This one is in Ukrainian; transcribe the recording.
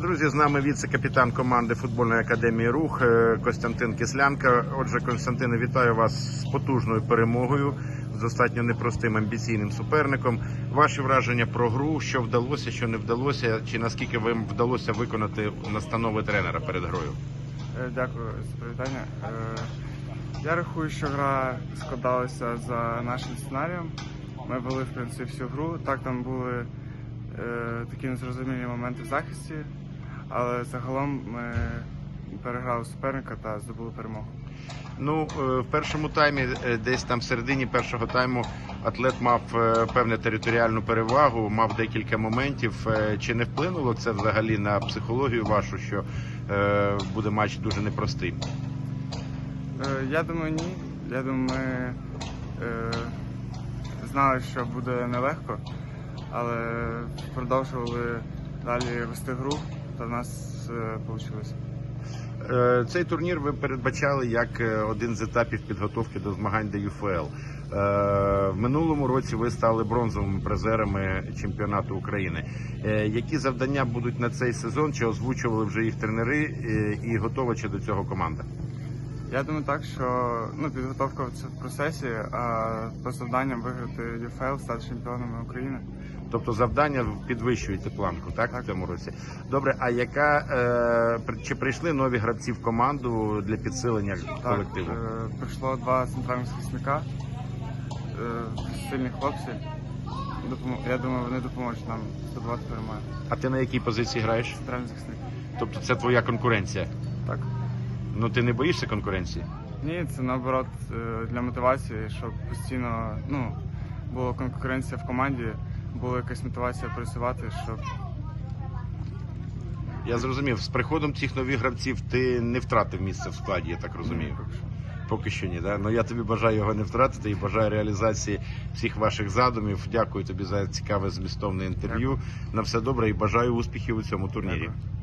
Друзі, з нами віце-капітан команди футбольної академії Рух е, Костянтин Кислянка. Отже, Константине, вітаю вас з потужною перемогою, з достатньо непростим амбіційним суперником. Ваші враження про гру, що вдалося, що не вдалося, чи наскільки вам вдалося виконати настанови тренера перед грою? Е, Дякую за привітання. Е, Я рахую, що гра складалася за нашим сценарієм. Ми вели в принципі всю гру. Так там були такі незрозумілі моменти в захисті, але загалом ми переграли суперника та здобули перемогу. Ну, е, в першому таймі, е, десь там в середині першого тайму, атлет мав е, певну територіальну перевагу, мав декілька моментів. Е, Чи не вплинуло це взагалі на психологію вашу, що е, буде матч дуже непростий? Е, Я думаю, ні. Я думаю, ми е, знали, що буде нелегко, але продовжували далі вести гру, та в нас вийшло. Е, Цей турнір ви передбачали як е, один з етапів підготовки до змагань до ЮФЛ. Е, В минулому році ви стали бронзовими призерами чемпіонату України. Е, Які завдання будуть на цей сезон? Чи озвучували вже їх тренери е, і готова чи до цього команда? Я думаю так, що ну, підготовка це в процесі, а по завданням виграти ЮФЛ, стати чемпіонами України. Тобто завдання підвищуєте планку, так, в цьому році. Добре, а яка е, чи прийшли нові гравці в команду для підсилення колективу? Так, е, прийшло два центральних захисника, е, сильні хлопці. Я думаю, вони допоможуть нам здобувати перемоги. А ти на якій позиції граєш? Центральний захисник. Тобто це твоя конкуренція? Так. Ну ти не боїшся конкуренції? Ні, це наоборот е, для мотивації, щоб постійно ну, була конкуренція в команді, була якась мотивація працювати, щоб Я зрозумів, з приходом цих нових гравців ти не втратив місце в складі, я так розумію. Поки що. Поки що ні. Да? Ну я тобі бажаю його не втратити і бажаю реалізації всіх ваших задумів. Дякую тобі за цікаве змістовне інтерв'ю. На все добре і бажаю успіхів у цьому турнірі. Дякую.